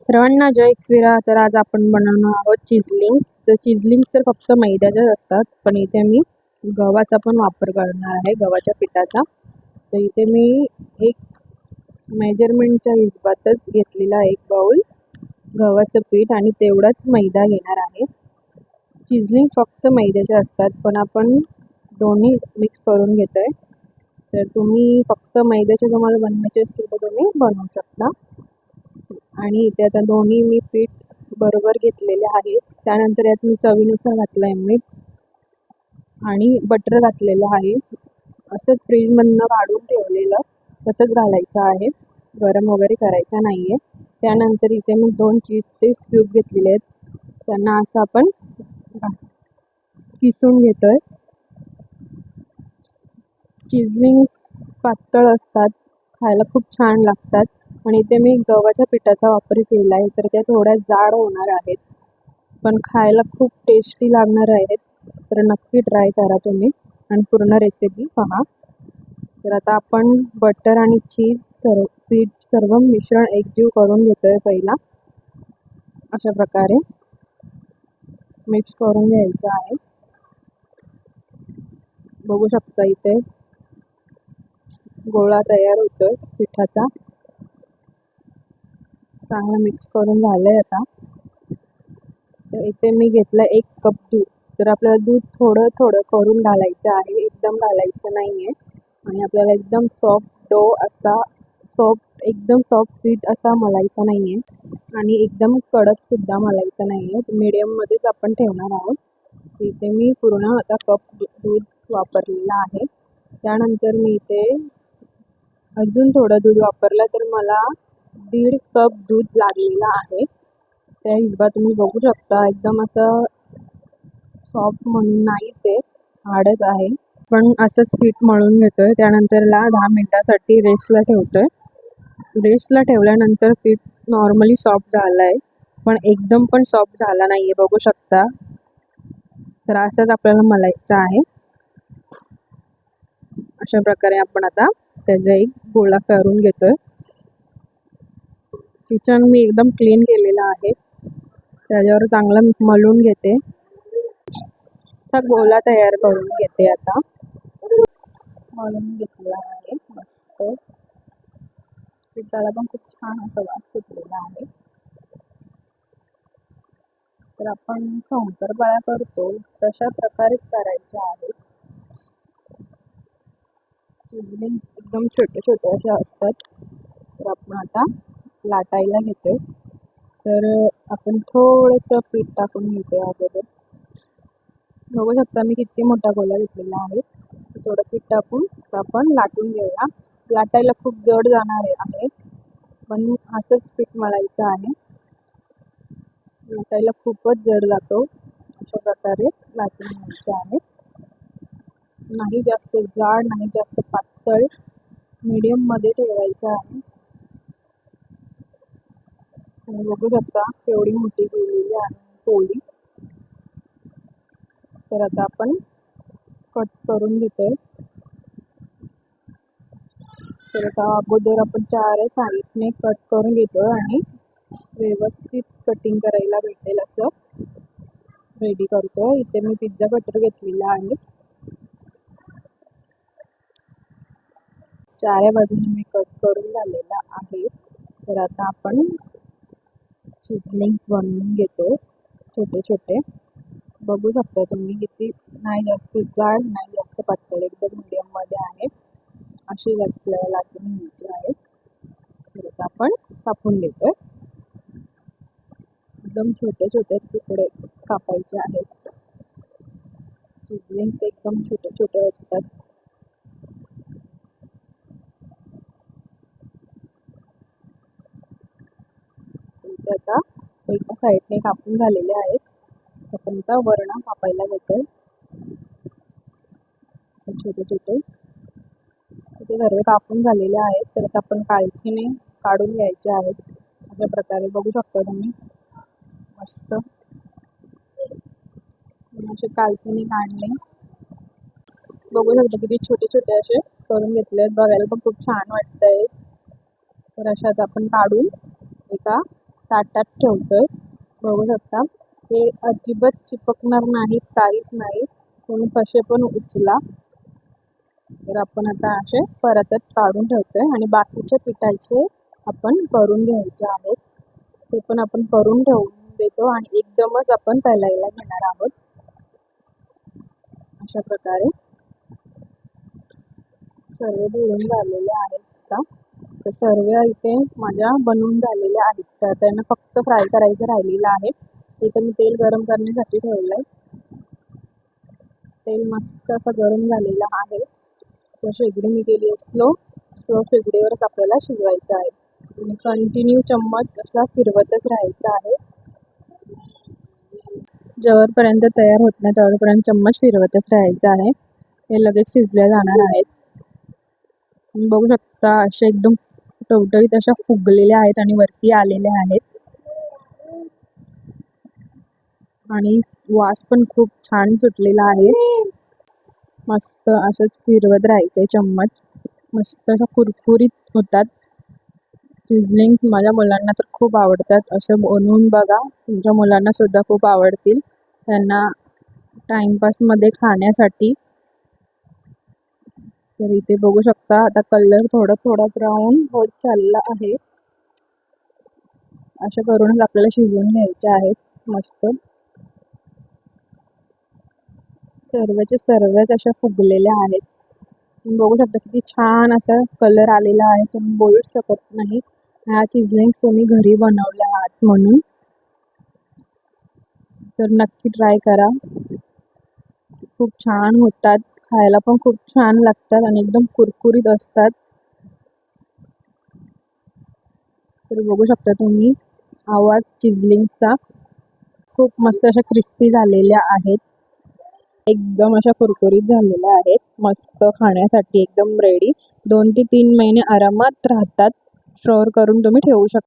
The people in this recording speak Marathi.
सर्वांना जय क्विरा तर आज आपण बनवणार आहोत चिजलिंग्स तर चिजलिंग्स तर फक्त मैद्याच्याच असतात पण इथे मी गव्हाचा पण वापर करणार आहे गव्हाच्या पिठाचा. तर इथे मी एक मेजरमेंटच्या हिशोबातच घेतलेला एक बाउल गव्हाचं पीठ आणि तेवढाच मैदा घेणार आहे. चिजलिंग फक्त मैद्याचे असतात पण आपण दोन्ही मिक्स करून घेतो आहे तर तुम्ही फक्त मैद्याचे तुम्हाला बनवायचे असतील तर तुम्ही बनवू शकता. आणि इथे आता दोन्ही मी पीठ बरोबर घेतलेले आहे. त्यानंतर यात मी चवीनुसार घातलं आहे मीठ आणि बटर घातलेलं आहे. असंच फ्रीजमधनं काढून ठेवलेलं तसंच घालायचं आहे. गरम वगैरे करायचं नाही आहे त्यानंतर इथे मी दोन चीजचे क्यूब घेतलेले आहेत. त्यांना असं आपण किसून घेतो आहे चिजलिंग्स पातळ असतात. खायला खूप छान लागतात. आणि इथे मी गव्हाच्या पिठाचा वापर केला आहे. तर त्या थोड्या जाड होणार आहेत. पण खायला खूप टेस्टी लागणार आहेत. तर नक्की ट्राय करा तुम्ही. आणि पूर्ण रेसिपी पहा. तर आता आपण बटर आणि चीज सर्व पीठ सर्व मिश्रण एकजीव करून घेतो आहे पहिला. अशा प्रकारे मिक्स करून घ्यायचं आहे. बघू शकता इथे गोळा तयार होतोय पिठाचा. चांगला मिक्स करून झालंय आता. तर इथे मी घेतलं एक कप दूध. तर आपल्याला दूध थोडं थोडं करून घालायचं आहे. एकदम घालायचं नाही आहे आणि आपल्याला एकदम सॉफ्ट डो असा सॉफ्ट एकदम सॉफ्ट पीठ असा मलायचा नाही आहे आणि एकदम कडकसुद्धा मलायचा नाही आहे मीडियममध्येच आपण ठेवणार आहोत. इथे मी पूर्ण आता कप दूध वापरलेलं आहे. त्यानंतर मी इथे अजून थोडं दूध वापरलं तर मला दीड कप दूध लागलेलं आहे. त्या हिशोबा तुम्ही बघू शकता. एकदम असं सॉफ्ट म्हणून नाहीच आहे. हार्डच आहे. पण असंच पीठ मळून घेतोय. त्यानंतरला दहा मिनटासाठी रेस्टला ठेवतोय. रेस्टला ठेवल्यानंतर पीठ नॉर्मली सॉफ्ट झालं आहे पण एकदम पण सॉफ्ट झाला नाही आहे बघू शकता. तर असंच आपल्याला मलायचं आहे. अशा प्रकारे आपण आता त्याचा एक गोळा करून घेतोय. किचन मी एकदम क्लीन केलेलं आहे. त्याच्यावर चांगलं मलून घेते. असा गोला तयार करून घेते आता. मळून घेतलेला आहे मस्त पिठाला पण खूप छान असा वास सुटलेला आहे तर आपण शंकरपाळ्या करतो तशा प्रकारेच करायच्या आहेत चिजलिंग एकदम छोटे छोटे असे असतात तर आपण आता लाटायला घेतो तर आपण थोडंसं पीठ टाकून घेतोय अगोदर बघू शकता मी किती मोठा गोला घेतलेला आहे थोडं पीठ टाकून आपण लाटून घेऊया. लाटायला खूप जड जाणार आहे पण असंच पीठ मळायचं आहे. लाटायला खूपच जड जातो अशा प्रकारे लाटून घ्यायचं आहे. नाही जास्त जाड नाही जास्त पातळ मीडियममध्ये ठेवायचं आहे. बघू शकता केवढी मोठी केलेली आहे पोळी. तर आता आपण कट करून घेतोय. तर आता अगोदर आपण चार साईडने कट करून घेतोय आणि व्यवस्थित कटिंग करायला भेटेल असं. रेडी करतो इथे मी पिझ्झा कटर घेतलेला आहे. चारे बाजूने मी कट करून झालेला आहे. तर आता आपण शिजलिंग्स बनवून घेतो छोटे छोटे बघू शकता तुम्ही किती नाही जास्त जाड नाही जास्त पातळ एकदम मीडियममध्ये आहे. अशी आपल्याला लाटून घ्यायची आहे. तर आता आपण कापून घेतोय. एकदम छोटे छोटे तुकडे कापायचे आहेत. चिजलिंग्स एकदम छोटे छोटे असतात. आता एका साईडने कापून झालेले आहेत. आतापर्यंत वर्ण कापायला घेतोय छोटे छोटे. इथे सर्व कापून झालेले आहेत. तर आता आपण काळखीने काढून घ्यायचे आहेत. अशा प्रकारे बघू शकता तुम्ही. मस्त. असे काळखीने काढले. बघू शकता किती छोटे छोटे असे करून घेतले बघायला पण खूप छान वाटतंय. तर अशात आपण काढून एका ताटात ठेवतोय. बघू शकता. ते अजिबात चिपकणार नाहीत काहीच नाही कोणी कसे पण उचला. तर आपण आता असे परतच काढून ठेवतोय आणि बाकीचे पिठाचे आपण करून घ्यायचे आहेत. ते पण आपण करून ठेवून देतो आणि एकदमच आपण तलायला घेणार आहोत. अशा प्रकारे. सर्व भरून झालेले आहेत आता तर सर्व इथे माझ्या बनवून झालेल्या आहेत. तर त्यांना फक्त फ्राय करायचं राहिलेलं आहे. इथे मी तेल गरम करण्यासाठी ठेवलंय. तेल मस्त असं गरम झालेलं आहे. तर शेगडी मी केली स्लो स्लो शेगडीवरच आपल्याला शिजवायचं आहे. आणि कंटिन्यू चम्मच असा फिरवतच राहायचा आहे. जवळपर्यंत तयार होत नाही तेवढपर्यंत चम्मच फिरवतच राहायचं आहे. हे लगेच शिजले जाणार आहेत. तुम्ही बघू शकता असे एकदम टवटवीत अशा फुगलेल्या आहेत आणि वरती आलेल्या आहेत. आणि वास पण खूप छान सुटलेला आहे. मस्त असंच फिरवत राहायचे चम्मच. मस्त असं कुरकुरीत होतात. सिझलिंग माझ्या मुलांना तर खूप आवडतात. असं बनवून बघा. तुमच्या मुलांना सुद्धा खूप आवडतील. त्यांना टाइमपासमध्ये खाण्यासाठी. तर इथे बघू शकता आता कलर थोडा थोडा ब्राऊन होत चालला आहे. अशा करूनच आपल्याला शिजवून घ्यायचे आहेत. मस्त. सर्वच्या सर्वच अशा फुगलेल्या आहेत. तुम्ही बघू शकता किती छान असा कलर आलेला आहे. तुम्ही बोलूच शकत नाही. ह्या चिझलिंग्स तुम्ही घरी बनवल्या आहात म्हणून. तर नक्की ट्राय करा. खूप छान होतात. खायला पण खूप छान लागतात आणि एकदम कुरकुरीत असतात. तर बघू शकता तुम्ही आवाज चिझलिंगचा खूप मस्त अशा क्रिस्पी झालेल्या आहेत. एकदम अशा कुरकुरीत झालेल्या आहेत. मस्त खाण्यासाठी एकदम रेडी दोन ते तीन महिने आरामात राहतात. स्टोअर करून तुम्ही ठेवू शकता.